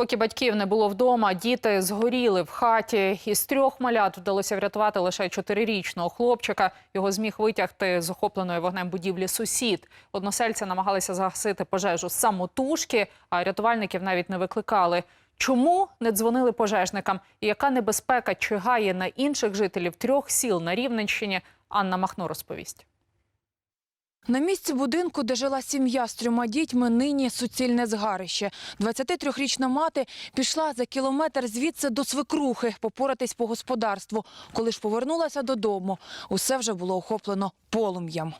Поки батьків не було вдома, діти згоріли в хаті. Із трьох малят вдалося врятувати лише чотирирічного хлопчика. Його зміг витягти з охопленої вогнем будівлі сусід. Односельці намагалися загасити пожежу самотужки, а рятувальників навіть не викликали. Чому не дзвонили пожежникам? І яка небезпека чигає на інших жителів трьох сіл на Рівненщині? Анна Махно розповість. На місці будинку, де жила сім'я з трьома дітьми, нині суцільне згарище. 23-річна мати пішла за кілометр звідси до свекрухи попоратись по господарству. Коли ж повернулася додому, усе вже було охоплено полум'ям.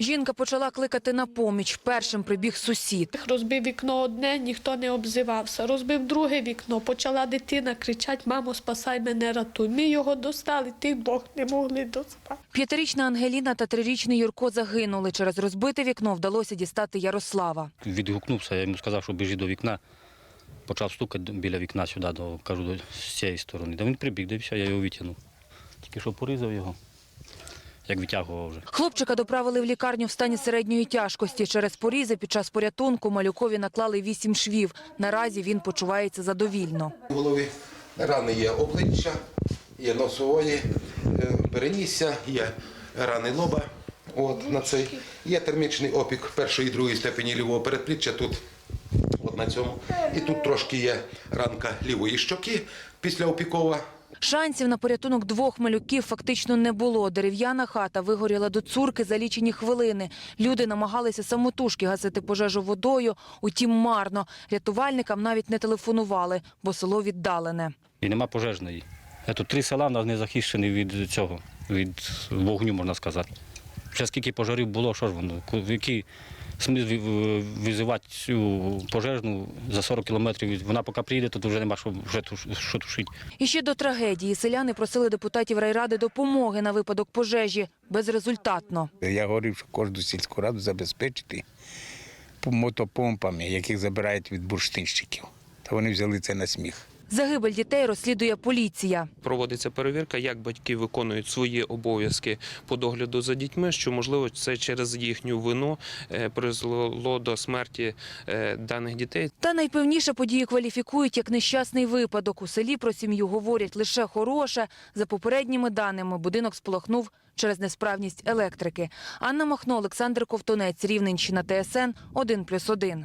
Жінка почала кликати на поміч. Першим прибіг сусід. Розбив вікно одне, ніхто не обзивався. Розбив друге вікно, почала дитина кричати: Мамо, спасай мене, рятуй. Ми його достали, ти Бог не могли достати. П'ятирічна Ангеліна та трирічний Юрко загинули. Через розбите вікно вдалося дістати Ярослава. Відгукнувся, я йому сказав, що біжи до вікна. Почав стукати біля вікна сюди, до, кажу, до, з цієї сторони. Да він прибіг, все, я його витягнув. Тільки що порізав його, як витягував вже. Хлопчика доправили в лікарню в стані середньої тяжкості. Через порізи під час порятунку малюкові наклали вісім швів. Наразі він почувається задовільно. У голові рани є обличчя, є носової, е, перенісся, є рани лоба. От, на цей. Є термічний опік першої і другої степені лівого передпліччя тут, от на цьому. І тут трошки є ранка лівої щоки після опікова. Шансів на порятунок двох малюків фактично не було. Дерев'яна хата вигоріла до цурки за лічені хвилини. Люди намагалися самотужки гасити пожежу водою, утім марно. Рятувальникам навіть не телефонували, бо село віддалене. І нема пожежної. Е, Тут три села нас не захищені від цього, від вогню, можна сказати. Ще скільки пожарів було, що ж воно? Ку- ви- визивати цю пожежну за 40 кілометрів? Вона поки приїде, тут вже нема що, вже туш- що тушити. І ще до трагедії селяни просили депутатів райради допомоги на випадок пожежі. Безрезультатно. Я говорив, що кожну сільську раду забезпечити мотопомпами, яких забирають від бурштинщиків. Та вони взяли це на сміх. Загибель дітей розслідує поліція. Проводиться перевірка, як батьки виконують свої обов'язки по догляду за дітьми, що можливо це через їхню вину е, призвело до смерті е, даних дітей. Та найпевніше події кваліфікують як нещасний випадок. У селі про сім'ю говорять лише хороше. За попередніми даними, будинок спалахнув через несправність електрики. Анна Махно, Олександр Ковтунець, Рівненщина, ТСН 1+,1.